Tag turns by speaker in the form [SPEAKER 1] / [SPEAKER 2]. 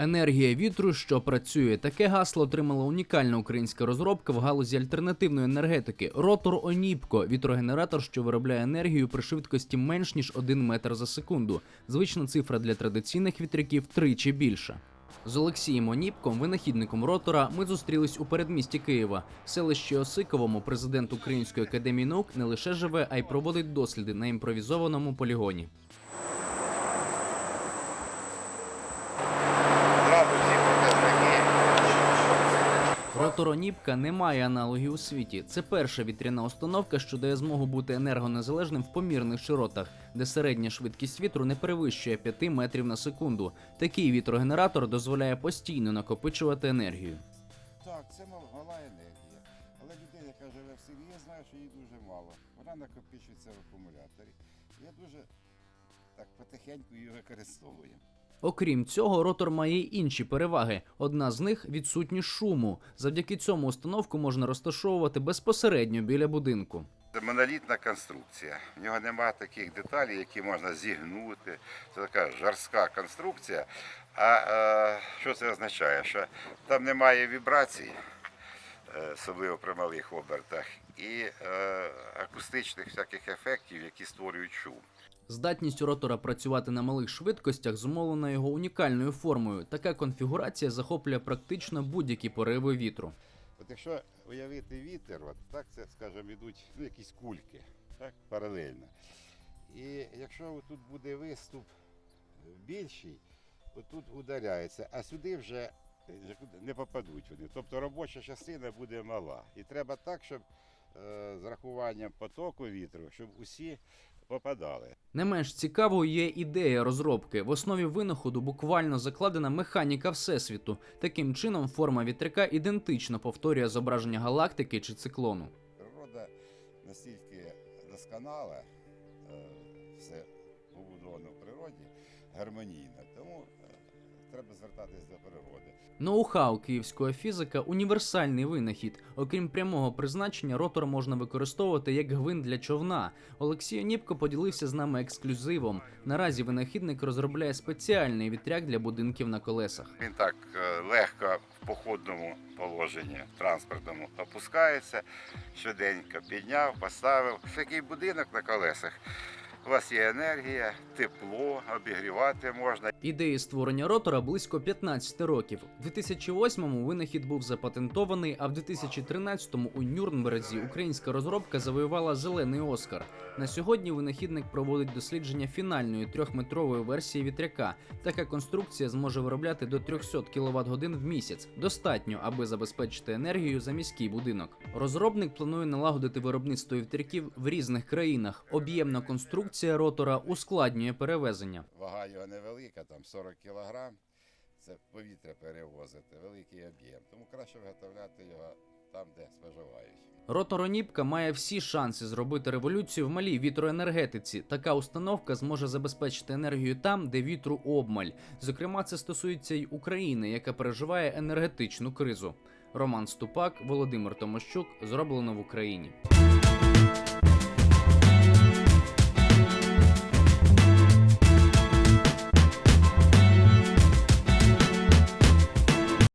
[SPEAKER 1] Енергія вітру, що працює. Таке гасло отримала унікальна українська розробка в галузі альтернативної енергетики. Ротор Оніпко вітрогенератор, що виробляє енергію при швидкості менш ніж 1 метр за секунду. Звична цифра для традиційних вітряків тричі більша. З Олексієм Оніпком, винахідником ротора, ми зустрілись у передмісті Києва. В селищі Осиковому президент Української академії наук не лише живе, а й проводить досліди на імпровізованому полігоні. Ротор Оніпка не має аналогів у світі. Це перша вітряна установка, що дає змогу бути енергонезалежним в помірних широтах, де середня швидкість вітру не перевищує 5 метрів на секунду. Такий вітрогенератор дозволяє постійно накопичувати енергію.
[SPEAKER 2] Так, це мала енергія. Але людина, яка живе в селі, я знаю, що їй дуже мало. Вона накопичується в акумуляторі. Я дуже так потихеньку її використовую.
[SPEAKER 1] Окрім цього, ротор має й інші переваги. Одна з них відсутність шуму. Завдяки цьому установку можна розташовувати безпосередньо біля будинку.
[SPEAKER 2] Це монолітна конструкція. В нього немає таких деталей, які можна зігнути. Це така жорстка конструкція. А е, що це означає? Що там немає вібрацій, е, особливо при малих обертах, і е, акустичних всяких ефектів, які створюють шум.
[SPEAKER 1] Здатність ротора працювати на малих швидкостях зумовлена його унікальною формою. Така конфігурація захоплює практично будь-які пориви вітру.
[SPEAKER 2] От якщо уявити вітер, от так це, скажімо, йдуть якісь кульки, так, паралельно. І якщо тут буде виступ більший, то тут ударяється, а сюди вже е, не попадуть вони. Тобто робоча частина буде мала. І треба так, щоб е, з рахуванням потоку вітру, щоб усі попадали.
[SPEAKER 1] Не менш цікавою є ідея розробки. В основі винаходу буквально закладена механіка всесвіту. Таким чином, форма вітряка ідентично повторює зображення галактики чи циклону.
[SPEAKER 2] Природа настільки досконала, е, все побудовано в природі, гармонійно, тому е, треба звертатись до природи.
[SPEAKER 1] Ноу-хау київського фізика універсальний винахід. Окрім прямого призначення, ротор можна використовувати як гвинт для човна. Олексій Оніпко поділився з нами ексклюзивом. Наразі винахідник розробляє спеціальний вітряк для будинків на колесах.
[SPEAKER 2] Він так е, легко в походному положенні транспортному опускається, щоденько підняв, поставив. Такий будинок на колесах. Вас є енергія, тепло, обігрівати можна.
[SPEAKER 1] Ідеї створення ротора близько 15 років. У 2008-му винахід був запатентований, а в 2013-му у Нюрнберзі українська розробка завоювала зелений Оскар. На сьогодні винахідник проводить дослідження фінальної трьохметрової версії вітряка. Така конструкція зможе виробляти до 300 кВт годин в місяць. Достатньо, аби забезпечити енергію за міський будинок. Розробник планує налагодити виробництво вітряків в різних країнах. Об'ємна конструкція ротора ускладнює перевезення.
[SPEAKER 2] Вага його невелика, там 40 кг. Це повітря перевозити, великий об'єм. Тому краще виготовляти його там, де споживають.
[SPEAKER 1] Ротороніпка має всі шанси зробити революцію в малій вітроенергетиці. Така установка зможе забезпечити енергію там, де вітру обмаль. Зокрема, це стосується й України, яка переживає енергетичну кризу. Роман Ступак, Володимир Томощук, зроблено в Україні.